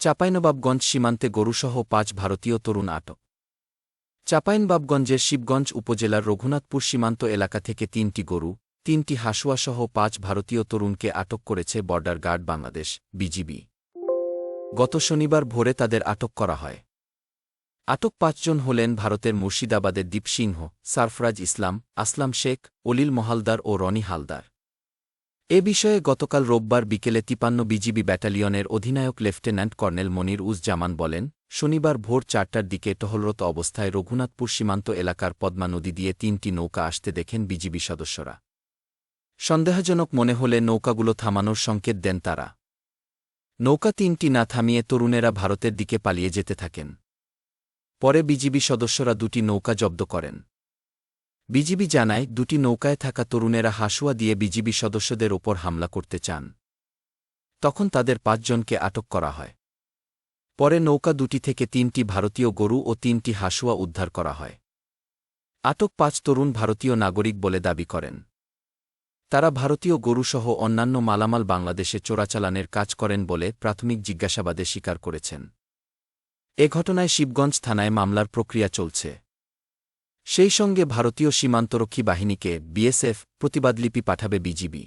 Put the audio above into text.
চাঁপাইনবাবগঞ্জ সীমান্তে গরুসহ পাঁচ ভারতীয় তরুণ আটক। চাঁপাইনবাবগঞ্জের শিবগঞ্জ উপজেলার রঘুনাথপুর সীমান্ত এলাকা থেকে তিনটি গরু, তিনটি হাসুয়াসহ পাঁচ ভারতীয় তরুণকে আটক করেছে বর্ডার গার্ড বাংলাদেশ, বিজিবি। গত শনিবার ভোরে তাদের আটক করা হয়। আটক পাঁচজন হলেন ভারতের মুর্শিদাবাদের দীপসিংহ সারফরাজ ইসলাম, আসলাম শেখ, অলিল মহালদার ও রনি হালদার। এ বিষয়ে গতকাল রোববার বিকেলে তিপান্ন বিজিবি ব্যাটালিয়নের অধিনায়ক লেফটেন্যান্ট কর্নেল মনির উজ জামান বলেন, শনিবার ভোর চারটার দিকে টহলরত অবস্থায় রঘুনাথপুর সীমান্ত এলাকার পদ্মা নদী দিয়ে তিনটি নৌকা আসতে দেখেন বিজিবি সদস্যরা। সন্দেহজনক মনে হলে নৌকাগুলো থামানোর সংকেত দেন তারা। নৌকা তিনটি না থামিয়ে তরুণেরা ভারতের দিকে পালিয়ে যেতে থাকেন। পরে বিজিবি সদস্যরা দুটি নৌকা জব্দ করেন। বিজিবি জানায়, দুটি নৌকায় থাকা তরুণেরা হাসুয়া দিয়ে বিজিবি সদস্যদের ওপর হামলা করতে চান। তখন তাদের পাঁচজনকে আটক করা হয়। পরে নৌকা দুটি থেকে তিনটি ভারতীয় গরু ও তিনটি হাসুয়া উদ্ধার করা হয়। আটক পাঁচ তরুণ ভারতীয় নাগরিক বলে দাবি করেন। তারা ভারতীয় গরুসহ অন্যান্য মালামাল বাংলাদেশে চোরাচালানের কাজ করেন বলে প্রাথমিক জিজ্ঞাসাবাদে স্বীকার করেছেন। এ ঘটনায় শিবগঞ্জ থানায় মামলার প্রক্রিয়া চলছে। সেই সঙ্গে ভারতীয় সীমান্তরক্ষী বাহিনীকে বিএসএফ প্রতিবাদলিপি পাঠাবে বিজিবি।